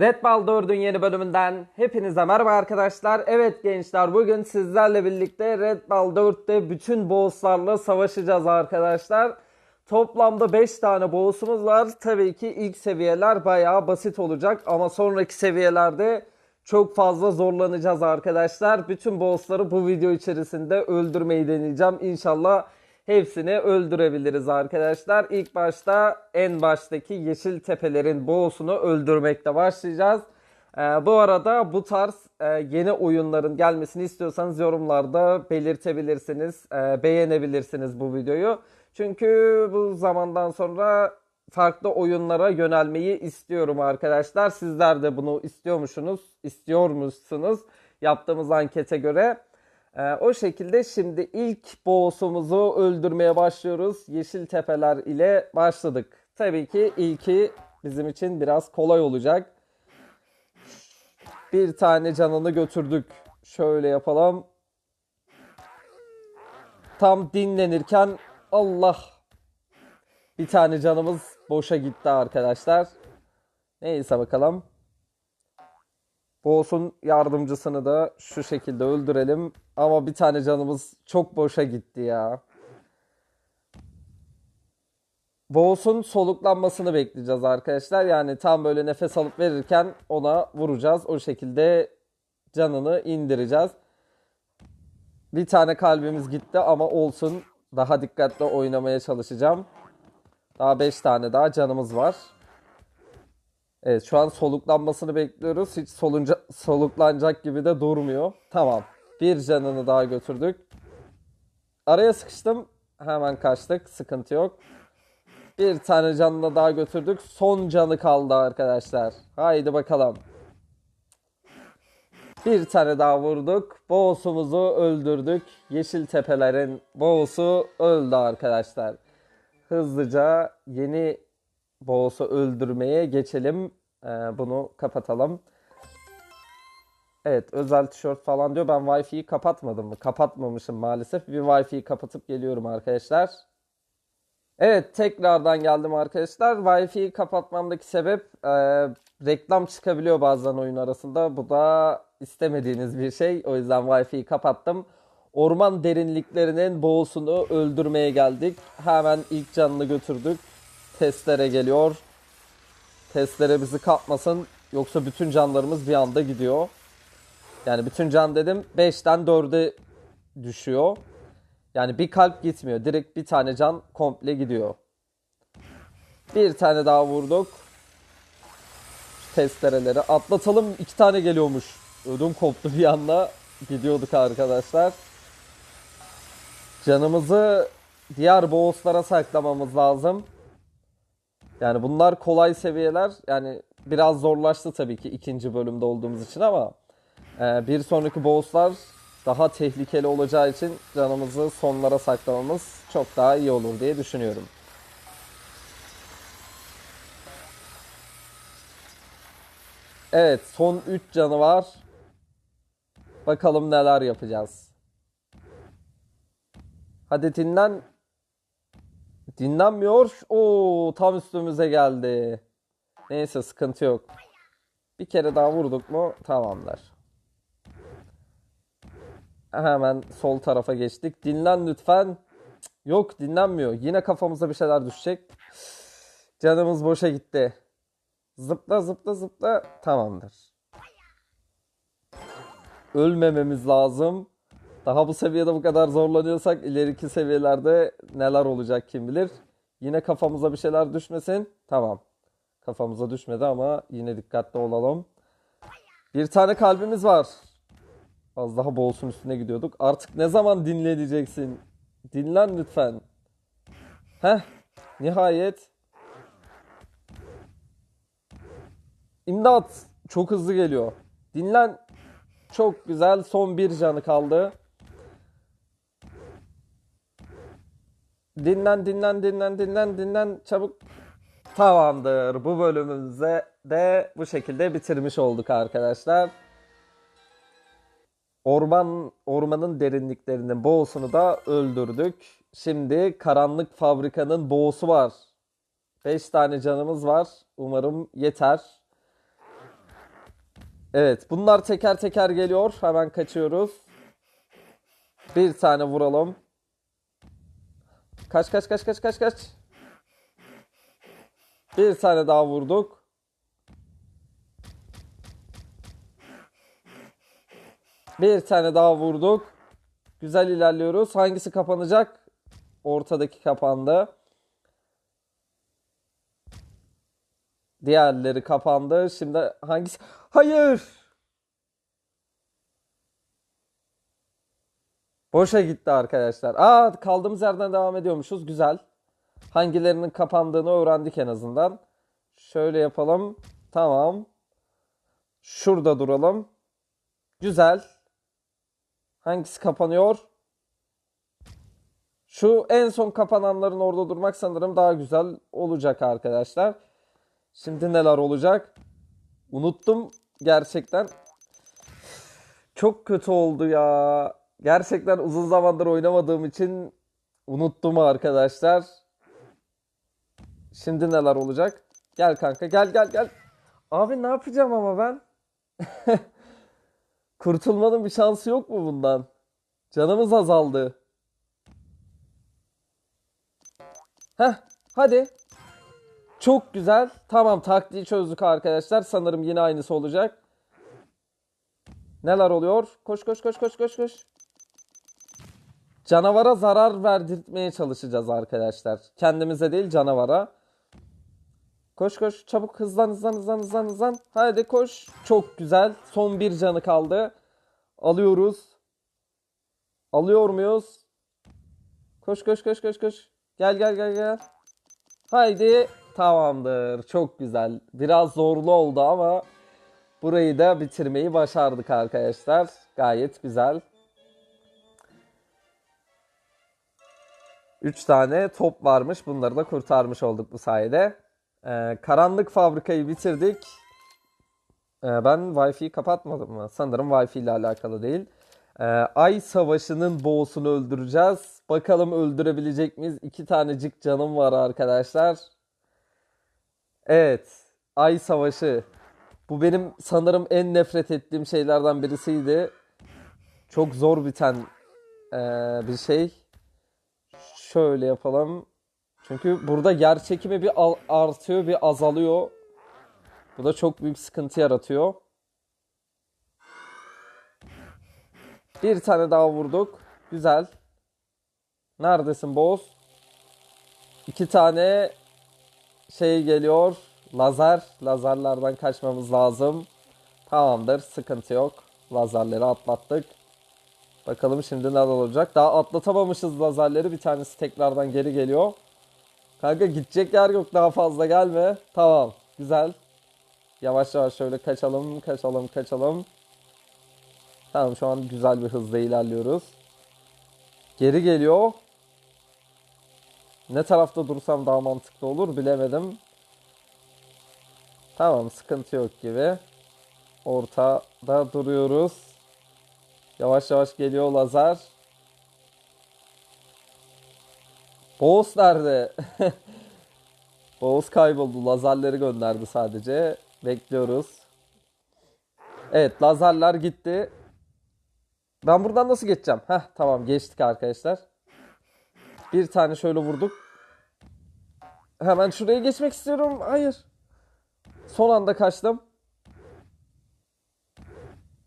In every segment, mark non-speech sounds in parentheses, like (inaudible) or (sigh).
Red Ball 4'ün yeni bölümünden hepinize merhaba arkadaşlar. Evet gençler bugün sizlerle birlikte Red Ball 4'te bütün bosslarla savaşacağız arkadaşlar. Toplamda 5 tane boss'umuz var. Tabii ki ilk seviyeler bayağı basit olacak ama sonraki seviyelerde çok fazla zorlanacağız arkadaşlar. Bütün bossları bu video içerisinde öldürmeyi deneyeceğim. İnşallah hepsini öldürebiliriz arkadaşlar. İlk başta en baştaki yeşil tepelerin boss'unu öldürmekle başlayacağız. Ee, bu arada bu tarz e, yeni oyunların gelmesini istiyorsanız yorumlarda belirtebilirsiniz, e, beğenebilirsiniz bu videoyu. Çünkü bu zamandan sonra farklı oyunlara yönelmeyi istiyorum arkadaşlar. Sizler de bunu istiyormuşsunuz, istiyormuşsunuz yaptığımız ankete göre. Ee, o şekilde şimdi ilk boss'umuzu öldürmeye başlıyoruz. Yeşil tepeler ile başladık. Tabii ki ilki bizim için biraz kolay olacak. Bir tane canını götürdük. Şöyle yapalım. Tam dinlenirken Allah bir tane canımız boşa gitti arkadaşlar. Neyse bakalım. Boss'un yardımcısını da şu şekilde öldürelim. Ama bir tane canımız çok boşa gitti ya. Boss'un soluklanmasını bekleyeceğiz arkadaşlar. Yani tam böyle nefes alıp verirken ona vuracağız. O şekilde canını indireceğiz. Bir tane kalbimiz gitti ama olsun. Daha dikkatli oynamaya çalışacağım. Daha 5 tane daha canımız var. Evet şu an soluklanmasını bekliyoruz. Hiç solunca, soluklanacak gibi de durmuyor. Tamam. Bir canını daha götürdük. Araya sıkıştım. Hemen kaçtık. Sıkıntı yok. Bir tane canını daha götürdük. Son canı kaldı arkadaşlar. Haydi bakalım. Bir tane daha vurduk. Boğusumuzu öldürdük. Yeşil tepelerin boğusu öldü arkadaşlar. Hızlıca yeni boğusu öldürmeye geçelim. Ee, bunu kapatalım. Evet özel tişört falan diyor. Ben Wi-Fi'yi kapatmadım mı? Kapatmamışım maalesef. Bir Wi-Fi'yi kapatıp geliyorum arkadaşlar. Evet tekrardan geldim arkadaşlar. Wi-Fi'yi kapatmamdaki sebep e, reklam çıkabiliyor bazen oyun arasında. Bu da istemediğiniz bir şey. O yüzden Wi-Fi'yi kapattım. Orman derinliklerinin boğusunu öldürmeye geldik. Hemen ilk canını götürdük. Testlere geliyor. Testlere bizi kapmasın. Yoksa bütün canlarımız bir anda gidiyor. Yani bütün can dedim 5'ten 4'e düşüyor. Yani bir kalp gitmiyor. Direkt bir tane can komple gidiyor. Bir tane daha vurduk. Şu testereleri atlatalım. iki tane geliyormuş. Ödüm koptu bir anda. Gidiyorduk arkadaşlar. Canımızı diğer bosslara saklamamız lazım. Yani bunlar kolay seviyeler. Yani biraz zorlaştı tabii ki ikinci bölümde olduğumuz için ama e, bir sonraki bosslar daha tehlikeli olacağı için canımızı sonlara saklamamız çok daha iyi olur diye düşünüyorum. Evet, son 3 canı var. Bakalım neler yapacağız. Hadi dinlen. Dinlenmiyor. Oo, tam üstümüze geldi. Neyse sıkıntı yok. Bir kere daha vurduk mu tamamdır. Hemen sol tarafa geçtik. Dinlen lütfen. Yok dinlenmiyor. Yine kafamıza bir şeyler düşecek. Canımız boşa gitti. Zıpla zıpla zıpla. Tamamdır. Ölmememiz lazım. Daha bu seviyede bu kadar zorlanıyorsak ileriki seviyelerde neler olacak kim bilir. Yine kafamıza bir şeyler düşmesin. Tamam. Kafamıza düşmedi ama yine dikkatli olalım. Bir tane kalbimiz var. Az daha bolsun üstüne gidiyorduk. Artık ne zaman dinleneceksin? Dinlen lütfen. Heh. Nihayet. İmdat. Çok hızlı geliyor. Dinlen. Çok güzel. Son bir canı kaldı. Dinlen, dinlen, dinlen, dinlen, dinlen. Çabuk. Tamamdır. Bu bölümümüzde de bu şekilde bitirmiş olduk arkadaşlar. Orman ormanın derinliklerinin boğusunu da öldürdük. Şimdi karanlık fabrikanın boğusu var. 5 tane canımız var. Umarım yeter. Evet bunlar teker teker geliyor. Hemen kaçıyoruz. Bir tane vuralım. Kaç kaç kaç kaç kaç kaç. Bir tane daha vurduk. Bir tane daha vurduk. Güzel ilerliyoruz. Hangisi kapanacak? Ortadaki kapandı. Diğerleri kapandı. Şimdi hangisi? Hayır. Boşa gitti arkadaşlar. Aa kaldığımız yerden devam ediyormuşuz. Güzel. Hangilerinin kapandığını öğrendik en azından. Şöyle yapalım. Tamam. Şurada duralım. Güzel. Hangisi kapanıyor? Şu en son kapananların orada durmak sanırım daha güzel olacak arkadaşlar. Şimdi neler olacak? Unuttum gerçekten. Çok kötü oldu ya. Gerçekten uzun zamandır oynamadığım için unuttum arkadaşlar. Şimdi neler olacak? Gel kanka gel gel gel. Abi ne yapacağım ama ben? (laughs) Kurtulmanın bir şansı yok mu bundan? Canımız azaldı. Heh, hadi. Çok güzel. Tamam taktiği çözdük arkadaşlar. Sanırım yine aynısı olacak. Neler oluyor? Koş koş koş koş koş koş. Canavara zarar verdirtmeye çalışacağız arkadaşlar. Kendimize değil canavara. Koş koş çabuk hızlan hızlan hızlan hızlan hızlan. Hadi koş. Çok güzel. Son bir canı kaldı. Alıyoruz. Alıyor muyuz? Koş koş koş koş koş. Gel gel gel gel. Haydi. Tamamdır. Çok güzel. Biraz zorlu oldu ama burayı da bitirmeyi başardık arkadaşlar. Gayet güzel. 3 tane top varmış. Bunları da kurtarmış olduk bu sayede. Ee, karanlık fabrikayı bitirdik. Ee, ben Wi-Fi'yi kapatmadım mı? Sanırım Wi-Fi ile alakalı değil. Ee, Ay Savaşı'nın boğusunu öldüreceğiz. Bakalım öldürebilecek miyiz? İki tanecik canım var arkadaşlar. Evet. Ay Savaşı. Bu benim sanırım en nefret ettiğim şeylerden birisiydi. Çok zor biten ee, bir şey. Şöyle yapalım. Çünkü burada yer çekimi bir artıyor bir azalıyor. Bu da çok büyük sıkıntı yaratıyor. Bir tane daha vurduk. Güzel. Neredesin boss? İki tane şey geliyor. Lazer. Lazerlerden kaçmamız lazım. Tamamdır. Sıkıntı yok. Lazerleri atlattık. Bakalım şimdi neler olacak. Daha atlatamamışız lazerleri. Bir tanesi tekrardan geri geliyor. Kanka gidecek yer yok daha fazla gelme. Tamam. Güzel. Yavaş yavaş şöyle kaçalım, kaçalım, kaçalım. Tamam şu an güzel bir hızla ilerliyoruz. Geri geliyor. Ne tarafta dursam daha mantıklı olur bilemedim. Tamam sıkıntı yok gibi. Ortada duruyoruz. Yavaş yavaş geliyor lazer. Boğuz nerede? (laughs) Boğuz kayboldu. Lazerleri gönderdi sadece. Bekliyoruz. Evet lazerler gitti. Ben buradan nasıl geçeceğim? Heh tamam geçtik arkadaşlar. Bir tane şöyle vurduk. Hemen şuraya geçmek istiyorum. Hayır. Son anda kaçtım.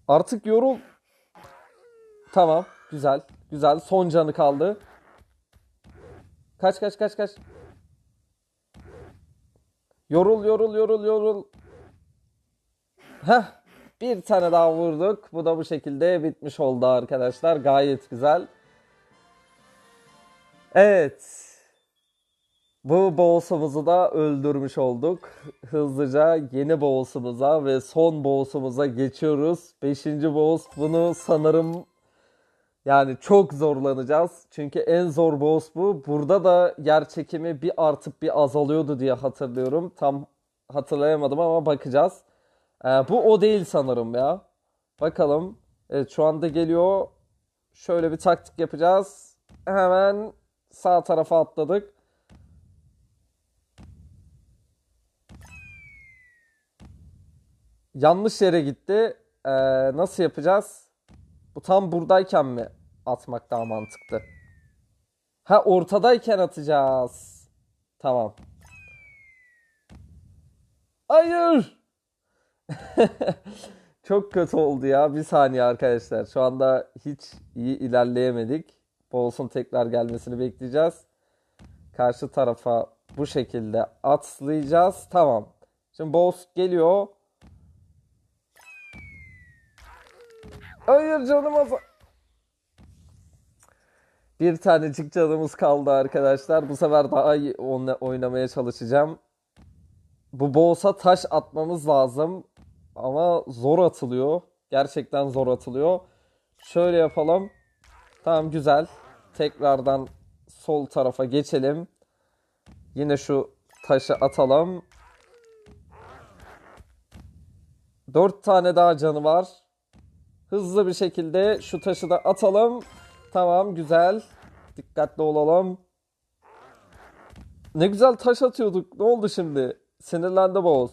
Artık yorul. Tamam. Güzel. Güzel. Son canı kaldı. Kaç kaç kaç kaç. Yorul yorul yorul yorul. Heh. Bir tane daha vurduk. Bu da bu şekilde bitmiş oldu arkadaşlar. Gayet güzel. Evet. Bu boss'umuzu da öldürmüş olduk. Hızlıca yeni boss'umuza ve son boss'umuza geçiyoruz. Beşinci boss bunu sanırım yani çok zorlanacağız. Çünkü en zor boss bu. Burada da yer çekimi bir artıp bir azalıyordu diye hatırlıyorum. Tam hatırlayamadım ama bakacağız. Ee, bu o değil sanırım ya. Bakalım. Evet şu anda geliyor. Şöyle bir taktik yapacağız. Hemen sağ tarafa atladık. Yanlış yere gitti. Ee, nasıl yapacağız? Bu tam buradayken mi atmak daha mantıklı? Ha ortadayken atacağız. Tamam. Hayır. (laughs) Çok kötü oldu ya. Bir saniye arkadaşlar. Şu anda hiç iyi ilerleyemedik. Bols'un tekrar gelmesini bekleyeceğiz. Karşı tarafa bu şekilde atlayacağız. Tamam. Şimdi Bols geliyor. Hayır canım az. Bir tanecik canımız kaldı arkadaşlar. Bu sefer daha iyi oynamaya çalışacağım. Bu Bowls'a taş atmamız lazım. Ama zor atılıyor. Gerçekten zor atılıyor. Şöyle yapalım. Tamam güzel. Tekrardan sol tarafa geçelim. Yine şu taşı atalım. Dört tane daha canı var. Hızlı bir şekilde şu taşı da atalım. Tamam güzel. Dikkatli olalım. Ne güzel taş atıyorduk. Ne oldu şimdi? Sinirlendi Boğaz.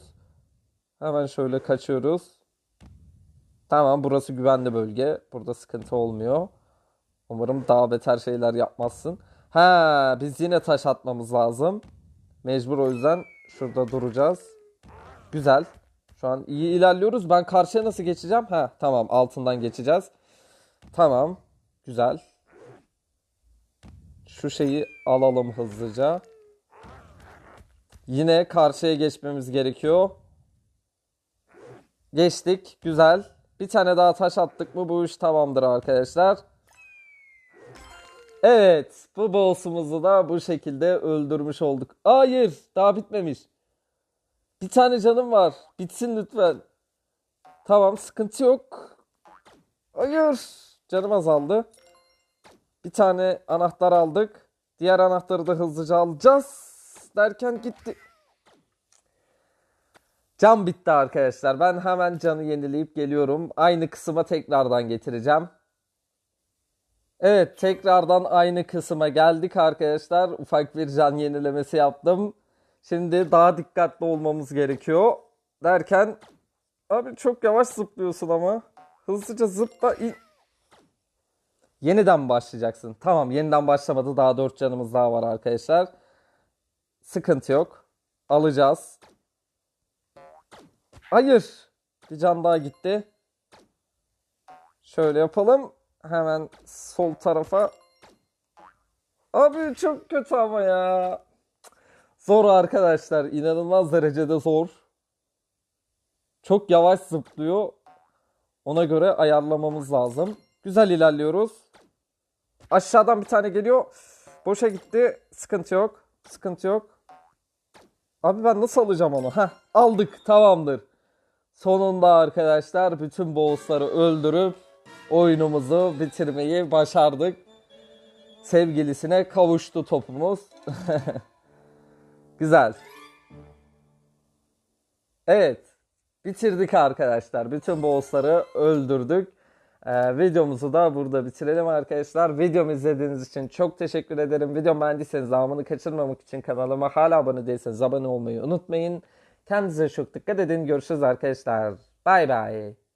Hemen şöyle kaçıyoruz. Tamam burası güvenli bölge. Burada sıkıntı olmuyor. Umarım daha beter şeyler yapmazsın. Ha, biz yine taş atmamız lazım. Mecbur o yüzden şurada duracağız. Güzel. Şu an iyi ilerliyoruz. Ben karşıya nasıl geçeceğim? Ha, tamam altından geçeceğiz. Tamam. Güzel. Şu şeyi alalım hızlıca. Yine karşıya geçmemiz gerekiyor. Geçtik. Güzel. Bir tane daha taş attık mı bu iş tamamdır arkadaşlar. Evet. Bu boss'umuzu da bu şekilde öldürmüş olduk. Hayır. Daha bitmemiş. Bir tane canım var. Bitsin lütfen. Tamam sıkıntı yok. Hayır. Canım azaldı. Bir tane anahtar aldık. Diğer anahtarı da hızlıca alacağız. Derken gitti. Can bitti arkadaşlar. Ben hemen canı yenileyip geliyorum. Aynı kısma tekrardan getireceğim. Evet tekrardan aynı kısma geldik arkadaşlar. Ufak bir can yenilemesi yaptım. Şimdi daha dikkatli olmamız gerekiyor. Derken abi çok yavaş zıplıyorsun ama. Hızlıca zıpla. İn- Yeniden başlayacaksın. Tamam yeniden başlamadı. Daha 4 canımız daha var arkadaşlar. Sıkıntı yok. Alacağız. Hayır. Bir can daha gitti. Şöyle yapalım. Hemen sol tarafa. Abi çok kötü ama ya. Zor arkadaşlar. İnanılmaz derecede zor. Çok yavaş zıplıyor. Ona göre ayarlamamız lazım. Güzel ilerliyoruz. Aşağıdan bir tane geliyor. Boşa gitti. Sıkıntı yok. Sıkıntı yok. Abi ben nasıl alacağım onu? Heh, aldık. Tamamdır. Sonunda arkadaşlar bütün bossları öldürüp oyunumuzu bitirmeyi başardık. Sevgilisine kavuştu topumuz. (laughs) Güzel. Evet. Bitirdik arkadaşlar. Bütün bossları öldürdük. Ee, videomuzu da burada bitirelim arkadaşlar. Videomu izlediğiniz için çok teşekkür ederim. Videomu beğendiyseniz devamını kaçırmamak için kanalıma hala abone değilseniz abone olmayı unutmayın. Kendinize çok dikkat edin. Görüşürüz arkadaşlar. Bay bay.